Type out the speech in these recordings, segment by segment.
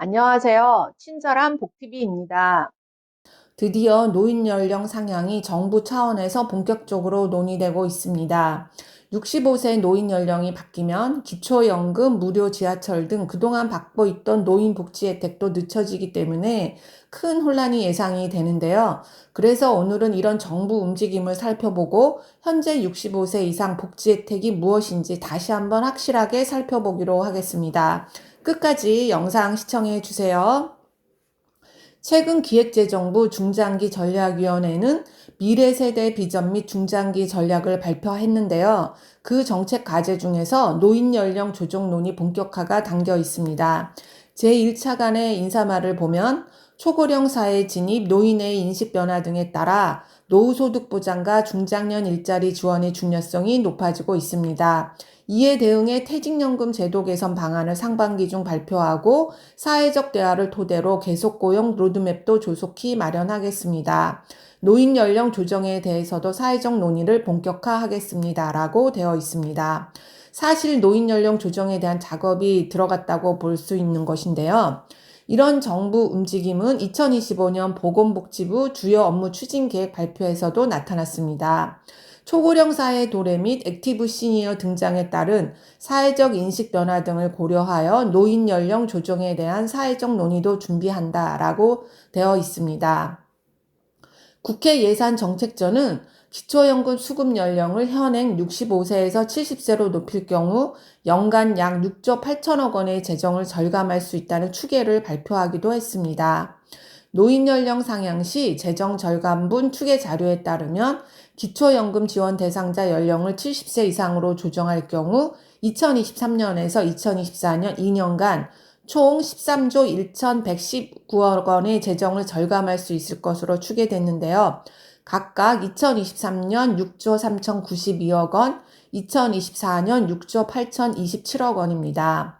안녕하세요. 친절한 복TV입니다. 드디어 노인 연령 상향이 정부 차원에서 본격적으로 논의되고 있습니다. 65세 노인 연령이 바뀌면 기초연금, 무료 지하철 등 그동안 받고 있던 노인 복지 혜택도 늦춰지기 때문에 큰 혼란이 예상이 되는데요. 그래서 오늘은 이런 정부 움직임을 살펴보고 현재 65세 이상 복지 혜택이 무엇인지 다시 한번 확실하게 살펴보기로 하겠습니다. 끝까지 영상 시청해 주세요. 최근 기획재정부 중장기 전략위원회는 미래 세대 비전 및 중장기 전략을 발표했는데요. 그 정책 과제 중에서 노인 연령 조정론이 본격화가 담겨 있습니다. 제1차관의 인사말을 보면 초고령 사회 진입, 노인의 인식 변화 등에 따라 노후소득 보장과 중장년 일자리 지원의 중요성이 높아지고 있습니다. 이에 대응해 퇴직연금 제도 개선 방안을 상반기 중 발표하고 사회적 대화를 토대로 계속 고용 로드맵도 조속히 마련하겠습니다. 노인 연령 조정에 대해서도 사회적 논의를 본격화하겠습니다. 라고 되어 있습니다. 사실 노인 연령 조정에 대한 작업이 들어갔다고 볼 수 있는 것인데요. 이런 정부 움직임은 2025년 보건복지부 주요 업무 추진 계획 발표에서도 나타났습니다. 초고령 사회 도래 및 액티브 시니어 등장에 따른 사회적 인식 변화 등을 고려하여 노인 연령 조정에 대한 사회적 논의도 준비한다라고 되어 있습니다. 국회 예산 정책처는 기초연금 수급 연령을 현행 65세에서 70세로 높일 경우 연간 약 6조 8천억 원의 재정을 절감할 수 있다는 추계를 발표하기도 했습니다. 노인 연령 상향 시 재정 절감분 추계 자료에 따르면 기초연금 지원 대상자 연령을 70세 이상으로 조정할 경우 2023년에서 2024년 2년간 총 13조 1,119억 원의 재정을 절감할 수 있을 것으로 추계됐는데요. 각각 2023년 6조 3,092억 원, 2024년 6조 8,027억 원입니다.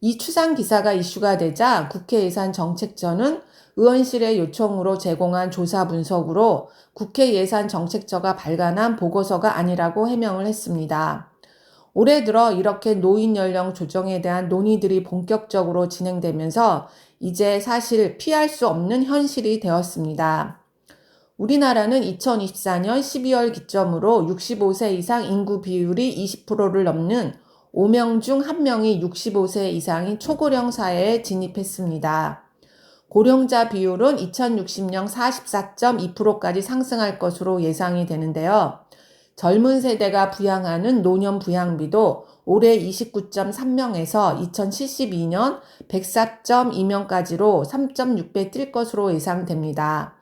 이 추산 기사가 이슈가 되자 국회 예산 정책처는 의원실의 요청으로 제공한 조사 분석으로 국회 예산 정책처가 발간한 보고서가 아니라고 해명을 했습니다. 올해 들어 이렇게 노인 연령 조정에 대한 논의들이 본격적으로 진행되면서 이제 사실 피할 수 없는 현실이 되었습니다. 우리나라는 2024년 12월 기점으로 65세 이상 인구 비율이 20%를 넘는 5명 중 1명이 65세 이상인 초고령 사회에 진입했습니다. 고령자 비율은 2060년 44.2%까지 상승할 것으로 예상이 되는데요. 젊은 세대가 부양하는 노년 부양비도 올해 29.3명에서 2072년 104.2명까지로 3.6배 뛸 것으로 예상됩니다.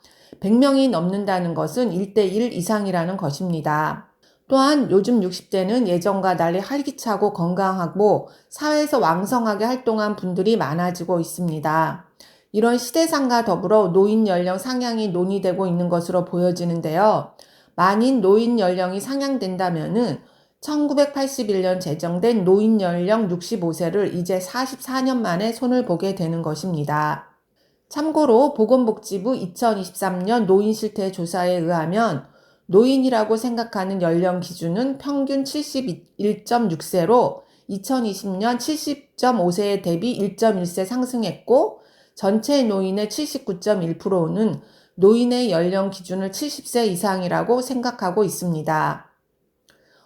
100명이 넘는다는 것은 1대1 이상이라는 것입니다. 또한 요즘 60대는 예전과 달리 활기차고 건강하고 사회에서 왕성하게 활동한 분들이 많아지고 있습니다. 이런 시대상과 더불어 노인 연령 상향이 논의되고 있는 것으로 보여지는데요. 만인 노인 연령이 상향된다면은 1981년 제정된 노인 연령 65세를 이제 44년 만에 손을 보게 되는 것입니다. 참고로 보건복지부 2023년 노인 실태 조사에 의하면 노인이라고 생각하는 연령 기준은 평균 71.6세로 2020년 70.5세에 대비 1.1세 상승했고 전체 노인의 79.1%는 노인의 연령 기준을 70세 이상이라고 생각하고 있습니다.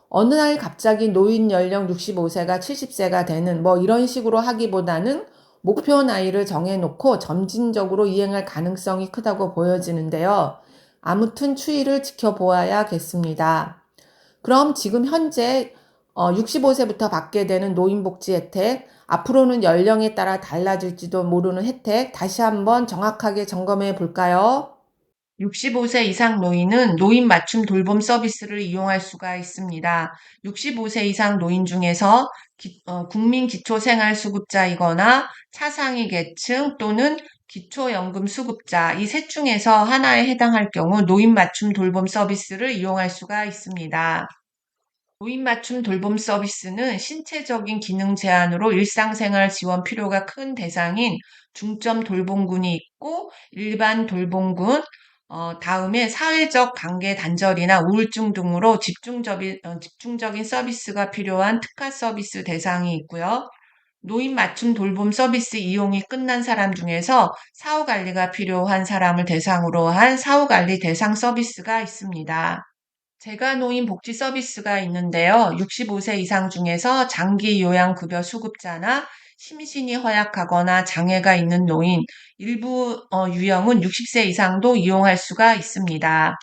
어느 날 갑자기 노인 연령 65세가 70세가 되는 뭐 이런 식으로 하기보다는 목표 나이를 정해놓고 점진적으로 이행할 가능성이 크다고 보여지는데요. 아무튼 추이를 지켜보아야겠습니다. 그럼 지금 현재 65세부터 어, 받게 되는 노인복지 혜택, 앞으로는 연령에 따라 달라질지도 모르는 혜택 다시 한번 정확하게 점검해 볼까요? 65세 이상 노인은 노인 맞춤 돌봄 서비스를 이용할 수가 있습니다. 65세 이상 노인 중에서 기, 어, 국민 기초생활수급자이거나 차상위 계층 또는 기초연금 수급자 이 셋 중에서 하나에 해당할 경우 노인 맞춤 돌봄 서비스를 이용할 수가 있습니다. 노인 맞춤 돌봄 서비스는 신체적인 기능 제한으로 일상생활 지원 필요가 큰 대상인 중점 돌봄군이 있고 일반 돌봄군, 어, 다음에 사회적 관계 단절이나 우울증 등으로 집중적인, 어, 집중적인 서비스가 필요한 특화 서비스 대상이 있고요. 노인 맞춤 돌봄 서비스 이용이 끝난 사람 중에서 사후 관리가 필요한 사람을 대상으로 한 사후 관리 대상 서비스가 있습니다. 재가 노인 복지 서비스가 있는데요. 65세 이상 중에서 장기 요양 급여 수급자나 심신이 허약하거나 장애가 있는 노인, 일부 어, 유형은 60세 이상도 이용할 수가 있습니다.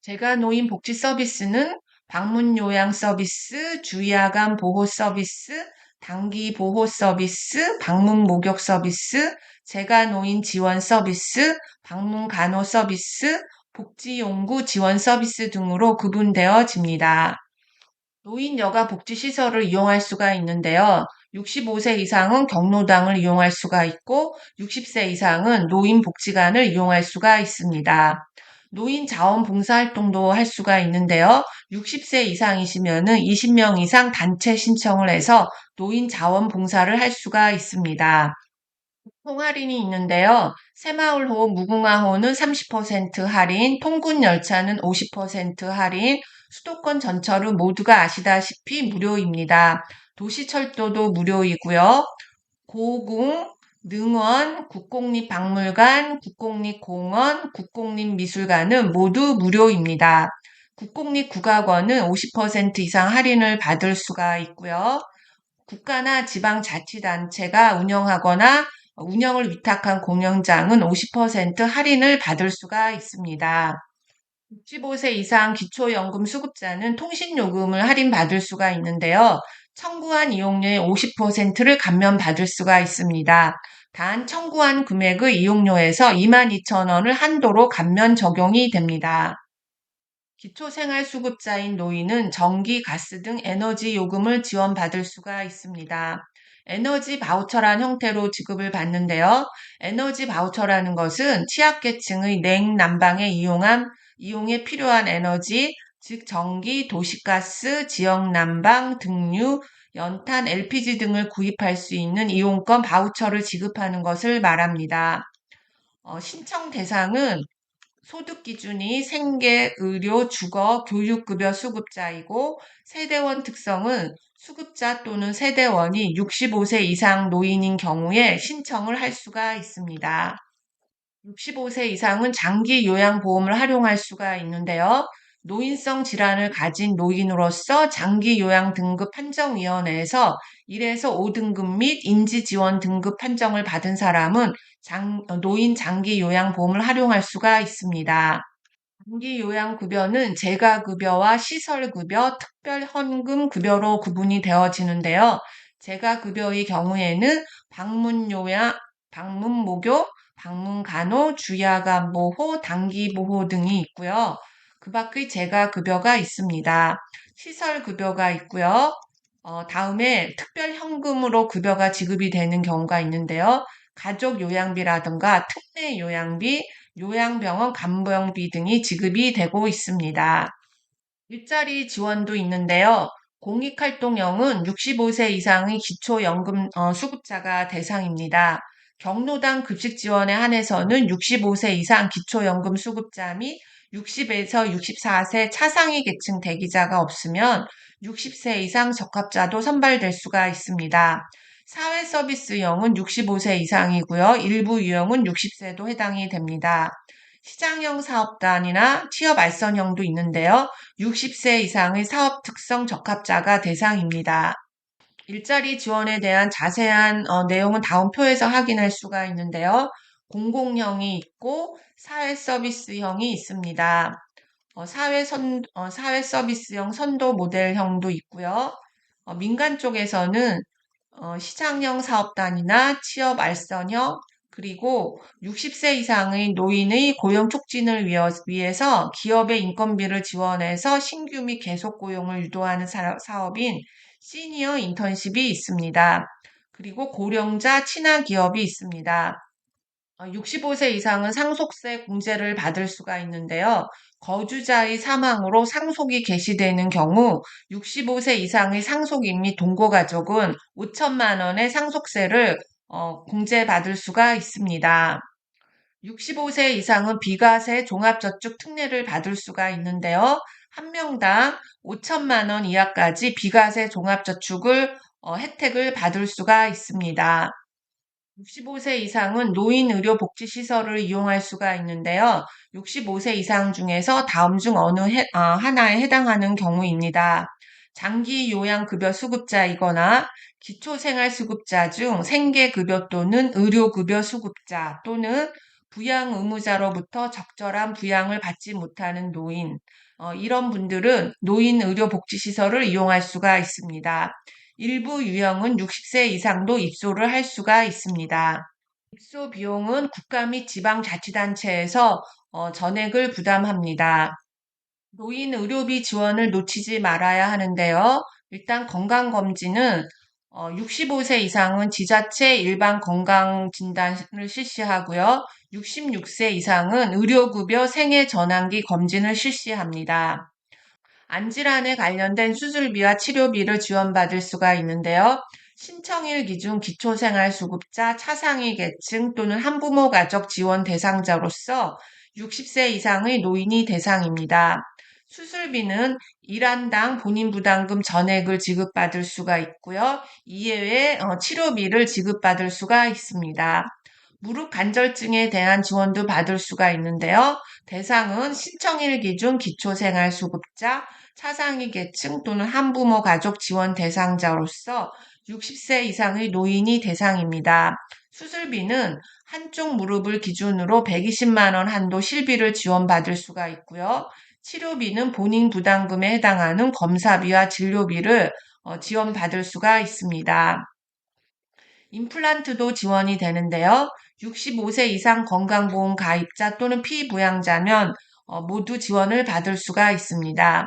재가 노인 복지 서비스는 방문 요양 서비스, 주야간 보호 서비스, 단기 보호 서비스, 방문 목욕 서비스, 재가 노인 지원 서비스, 방문 간호 서비스, 복지용구 지원 서비스 등으로 구분되어집니다. 노인 여가 복지 시설을 이용할 수가 있는데요. 65세 이상은 경로당을 이용할 수가 있고 60세 이상은 노인복지관을 이용할 수가 있습니다. 노인 자원 봉사활동도 할 수가 있는데요. 60세 이상이시면은 20명 이상 단체 신청을 해서 노인 자원 봉사를 할 수가 있습니다. 통할인이 있는데요. 새마을호, 무궁화호는 30% 할인, 통군 열차는 50% 할인, 수도권 전철은 모두가 아시다시피 무료입니다. 도시철도도 무료이고요. 고궁, 능원, 국공립박물관, 국공립공원, 국공립미술관은 모두 무료입니다. 국공립국악원은 50% 이상 할인을 받을 수가 있고요. 국가나 지방자치단체가 운영하거나 운영을 위탁한 공연장은 50% 할인을 받을 수가 있습니다. 65세 이상 기초연금 수급자는 통신요금을 할인받을 수가 있는데요. 청구한 이용료의 50%를 감면받을 수가 있습니다. 단 청구한 금액의 이용료에서 22,000원을 한도로 감면 적용이 됩니다. 기초생활수급자인 노인은 전기, 가스 등 에너지 요금을 지원받을 수가 있습니다. 에너지 바우처란 형태로 지급을 받는데요. 에너지 바우처라는 것은 취약계층의 냉, 난방에 이용한, 이용에 필요한 에너지, 즉 전기, 도시가스, 지역 난방, 등유, 연탄, LPG 등을 구입할 수 있는 이용권 바우처를 지급하는 것을 말합니다. 어, 신청 대상은 소득 기준이 생계, 의료, 주거, 교육급여 수급자이고 세대원 특성은 수급자 또는 세대원이 65세 이상 노인인 경우에 신청을 할 수가 있습니다. 65세 이상은 장기 요양보험을 활용할 수가 있는데요. 노인성 질환을 가진 노인으로서 장기 요양 등급 판정위원회에서 1에서 5등급 및 인지 지원 등급 판정을 받은 사람은 장, 노인 장기 요양 보험을 활용할 수가 있습니다. 장기 요양 급여는 재가 급여와 시설 급여, 특별 헌금 급여로 구분이 되어지는데요. 재가 급여의 경우에는 방문 요양, 방문목욕, 방문 간호, 주야간 보호, 단기 보호 등이 있고요. 그 밖의 재가 급여가 있습니다. 시설 급여가 있고요. 어, 다음에 특별 현금으로 급여가 지급이 되는 경우가 있는데요. 가족 요양비라든가 특례 요양비, 요양병원 간병비 등이 지급이 되고 있습니다. 일자리 지원도 있는데요. 공익활동형은 65세 이상의 기초연금 어, 수급자가 대상입니다. 경로당 급식 지원에 한해서는 65세 이상 기초연금 수급자 및 60에서 64세 차상위 계층 대기자가 없으면 60세 이상 적합자도 선발될 수가 있습니다. 사회 서비스형은 65세 이상이고요. 일부 유형은 60세도 해당이 됩니다. 시장형 사업단이나 취업 알선형도 있는데요. 60세 이상의 사업 특성 적합자가 대상입니다. 일자리 지원에 대한 자세한 어, 내용은 다음 표에서 확인할 수가 있는데요. 공공형이 있고 사회 서비스형이 있습니다. 어, 사회 선, 어, 사회 서비스형 선도 모델형도 있고요. 어, 민간 쪽에서는 어, 시장형 사업단이나 취업 알선형, 그리고 60세 이상의 노인의 고용 촉진을 위해서 기업의 인건비를 지원해서 신규 및 계속 고용을 유도하는 사업인 시니어 인턴십이 있습니다. 그리고 고령자 친화 기업이 있습니다. 65세 어, 이상은 상속세 공제를 받을 수가 있는데요. 거주자의 사망으로 상속이 개시되는 경우 65세 이상의 상속인 및 동거가족은 5천만 원의 상속세를 어, 공제받을 수가 있습니다. 65세 이상은 비과세 종합저축 특례를 받을 수가 있는데요. 한 명당 5천만 원 이하까지 비과세 종합저축을 어, 혜택을 받을 수가 있습니다. 65세 이상은 노인 의료 복지 시설을 이용할 수가 있는데요. 65세 이상 중에서 다음 중 어느 해- 어, 하나에 해당하는 경우입니다. 장기 요양급여 수급자이거나 기초생활수급자 중 생계급여 또는 의료급여 수급자 또는 부양 의무자로부터 적절한 부양을 받지 못하는 노인, 어, 이런 분들은 노인 의료복지시설을 이용할 수가 있습니다. 일부 유형은 60세 이상도 입소를 할 수가 있습니다. 입소 비용은 국가 및 지방자치단체에서 어, 전액을 부담합니다. 노인 의료비 지원을 놓치지 말아야 하는데요. 일단 건강검진은 어, 65세 이상은 지자체 일반 건강진단을 실시하고요. 66세 이상은 의료급여 생애 전환기 검진을 실시합니다. 안질환에 관련된 수술비와 치료비를 지원받을 수가 있는데요. 신청일 기준 기초생활수급자, 차상위 계층 또는 한부모 가족 지원 대상자로서 60세 이상의 노인이 대상입니다. 수술비는 일한당 본인 부담금 전액을 지급받을 수가 있고요. 이외에 어, 치료비를 지급받을 수가 있습니다. 무릎 관절증에 대한 지원도 받을 수가 있는데요. 대상은 신청일 기준 기초생활수급자, 차상위 계층 또는 한부모 가족 지원 대상자로서 60세 이상의 노인이 대상입니다. 수술비는 한쪽 무릎을 기준으로 120만 원 한도 실비를 지원받을 수가 있고요. 치료비는 본인 부담금에 해당하는 검사비와 진료비를 어, 지원받을 수가 있습니다. 임플란트도 지원이 되는데요. 65세 이상 건강보험 가입자 또는 피부양자면 어, 모두 지원을 받을 수가 있습니다.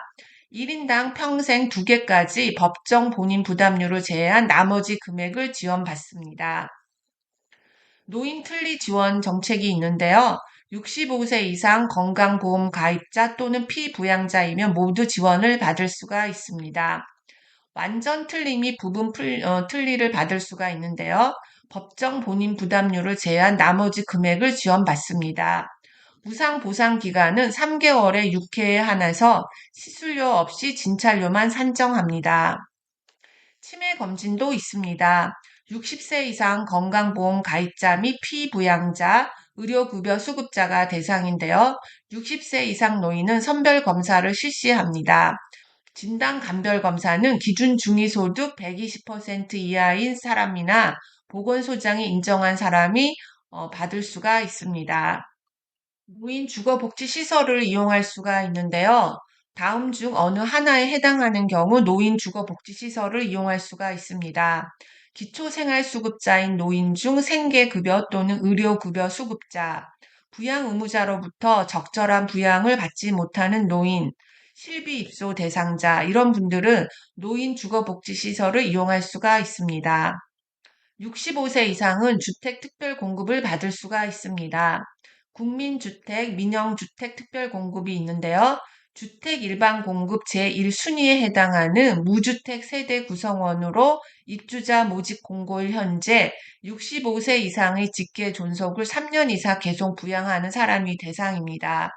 1인당 평생 2개까지 법정 본인 부담료를 제외한 나머지 금액을 지원받습니다. 노인 틀리 지원 정책이 있는데요. 65세 이상 건강보험 가입자 또는 피부양자이면 모두 지원을 받을 수가 있습니다. 완전 틀림이 부분 풀- 어, 틀리를 받을 수가 있는데요. 법정 본인 부담료를 제외한 나머지 금액을 지원받습니다. 무상 보상 기간은 3개월에 6회에 한해서 시술료 없이 진찰료만 산정합니다. 치매 검진도 있습니다. 60세 이상 건강보험 가입자 및 피부양자, 의료급여 수급자가 대상인데요. 60세 이상 노인은 선별 검사를 실시합니다. 진단 감별 검사는 기준 중위소득 120% 이하인 사람이나 보건소장이 인정한 사람이 어, 받을 수가 있습니다. 노인 주거복지시설을 이용할 수가 있는데요. 다음 중 어느 하나에 해당하는 경우 노인 주거복지시설을 이용할 수가 있습니다. 기초생활수급자인 노인 중 생계급여 또는 의료급여 수급자, 부양 의무자로부터 적절한 부양을 받지 못하는 노인, 실비 입소 대상자, 이런 분들은 노인 주거복지시설을 이용할 수가 있습니다. 65세 이상은 주택 특별 공급을 받을 수가 있습니다. 국민주택, 민영주택 특별 공급이 있는데요. 주택 일반 공급 제1순위에 해당하는 무주택 세대 구성원으로 입주자 모집 공고일 현재 65세 이상의 직계 존속을 3년 이상 계속 부양하는 사람이 대상입니다.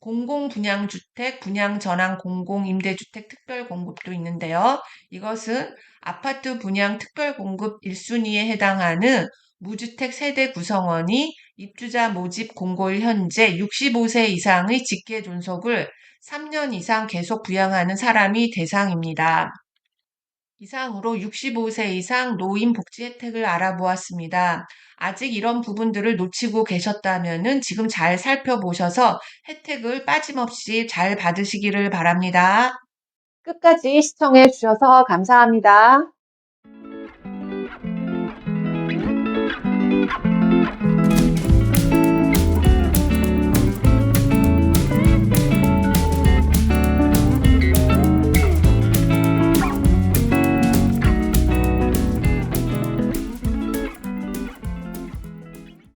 공공분양주택, 분양전환 공공임대주택 특별공급도 있는데요. 이것은 아파트 분양 특별공급 1순위에 해당하는 무주택 세대 구성원이 입주자 모집 공고일 현재 65세 이상의 직계 존속을 3년 이상 계속 부양하는 사람이 대상입니다. 이상으로 65세 이상 노인 복지 혜택을 알아보았습니다. 아직 이런 부분들을 놓치고 계셨다면 지금 잘 살펴보셔서 혜택을 빠짐없이 잘 받으시기를 바랍니다. 끝까지 시청해 주셔서 감사합니다.